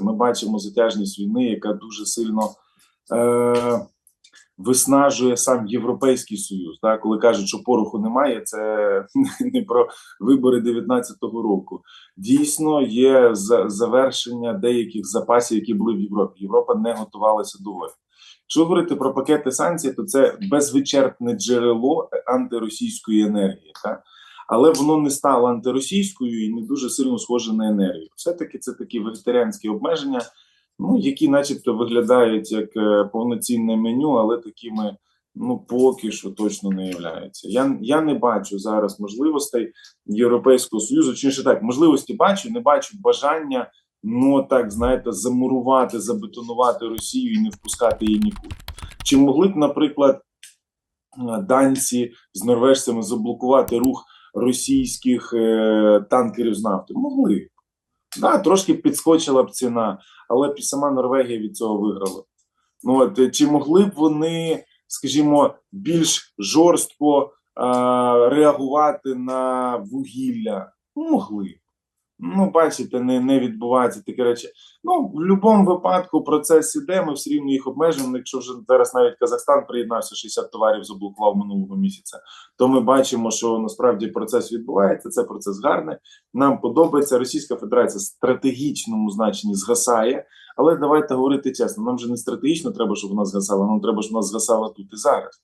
Ми бачимо затяжність війни, яка дуже сильно е, виснажує сам Європейський Союз. Так? Коли кажуть, що пороху немає, це не про вибори 19-го року. Дійсно, є завершення деяких запасів, які були в Європі. Європа не готувалася до війни. Якщо говорити про пакети санкцій, то це безвичерпне джерело антиросійської енергії. Так? Але воно не стало антиросійською і не дуже сильно схоже на енергію. Все-таки це такі вегетаріанські обмеження, ну які, начебто, виглядають як е, повноцінне меню, але такими ну поки що точно не являються. Я, я не бачу зараз можливостей Європейського Союзу, чи так, можливості бачу, не бачу бажання, ну так знаєте, замурувати, забетонувати Росію і не впускати її нікуди. Чи могли б, наприклад, е, данці з норвежцями заблокувати рух російських е, танкерів з нафтою? Могли б. Да, трошки підскочила б ціна, але сама Норвегія від цього виграла. Ну от е, чи могли б вони, скажімо, більш жорстко е реагувати на вугілля? Могли. Ну, бачите, не, не відбуваються такі речі. Ну, в будь-якому випадку процес іде, ми все рівно їх обмежуємо. Якщо вже зараз навіть Казахстан приєднався, 60 товарів заблокував минулого місяця, то ми бачимо, що насправді процес відбувається. Це процес гарний. Нам подобається. Російська Федерація в стратегічному значенні згасає. Але давайте говорити чесно, нам же не стратегічно треба, щоб вона згасала, нам треба, щоб вона згасала тут і зараз.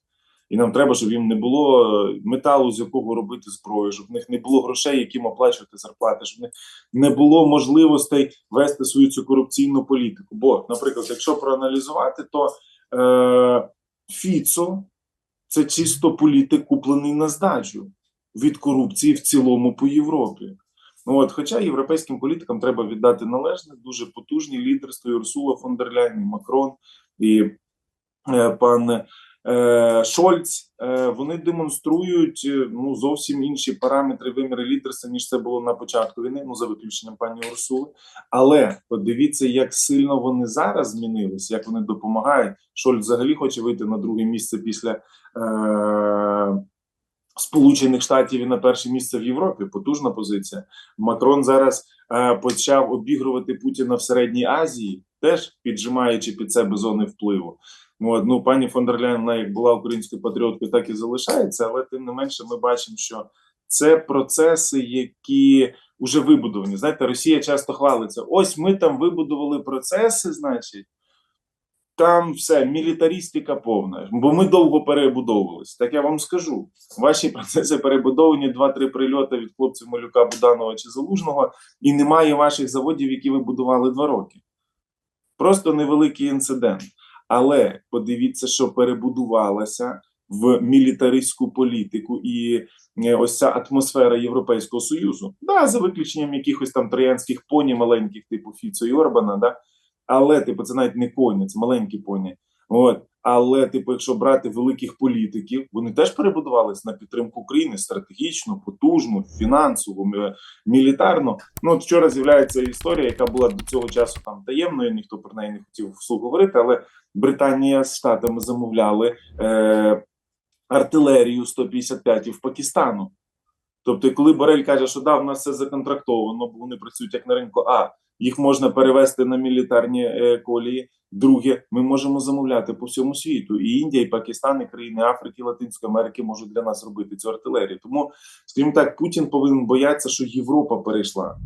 І нам треба, щоб їм не було е, металу, з якого робити зброю, щоб в них не було грошей, яким оплачувати зарплати, щоб в них не було можливостей вести свою цю корупційну політику. Бо, наприклад, якщо проаналізувати, то е, Фіцо це чисто політик, куплений на здачу від корупції в цілому по Європі. Ну от, хоча європейським політикам треба віддати належне, дуже потужні лідерство і Урсула фон дер Ляйн, Макрон і е, пан Шольц. Е, вони демонструють е, ну зовсім інші параметри виміри лідерства, ніж це було на початку війни. Ну за виключенням пані Урсули. Але подивіться, як сильно вони зараз змінилися, як вони допомагають. Шольц взагалі хоче вийти на друге місце після. Е, Сполучених Штатів і на перше місце в Європі. Потужна позиція. Макрон зараз е, почав обігрувати Путіна в Середній Азії, теж піджимаючи під себе зони впливу. От, ну, пані фон як була українською патріоткою, так і залишається, але тим не менше, ми бачимо, що це процеси, які вже вибудовані. Знаєте, Росія часто хвалиться: ось ми там вибудували процеси, значить. Там все, мілітарістика повна, бо ми довго перебудовувалися. Так я вам скажу: ваші процеси перебудовані 2-3 прильоти від хлопців Малюка, Буданова чи Залужного, і немає ваших заводів, які ви будували два роки. Просто невеликий інцидент. Але подивіться, що перебудувалася в мілітаристську політику і е, ось ця атмосфера Європейського Союзу. Да, за виключенням якихось там троянських поні маленьких, типу Фіцо і Орбана, да. Але, типу, це навіть не коні, це маленькі поні. От. Але, типу, якщо брати великих політиків, вони теж перебудувалися на підтримку України стратегічно, потужно, фінансово, мілітарно. Ну, от вчора з'являється історія, яка була до цього часу там таємною, ніхто про неї не хотів вслух говорити, але Британія з Штатами замовляли е- артилерію 155 в Пакистану. Тобто, коли Борель каже, що да, в нас все законтрактовано, бо вони працюють як на ринку, а їх можна перевести на мілітарні е, колії. Друге, ми можемо замовляти по всьому світу. І Індія, і Пакистан, і країни Африки, Латинської Америки можуть для нас робити цю артилерію. Тому, скажімо так, Путін повинен боятися, що Європа перейшла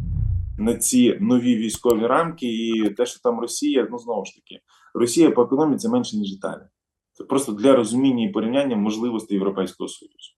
на ці нові військові рамки, і те, що там Росія, ну знову ж таки, Росія по економіці менше ніж Італія. Це просто для розуміння і порівняння можливостей Європейського Союзу.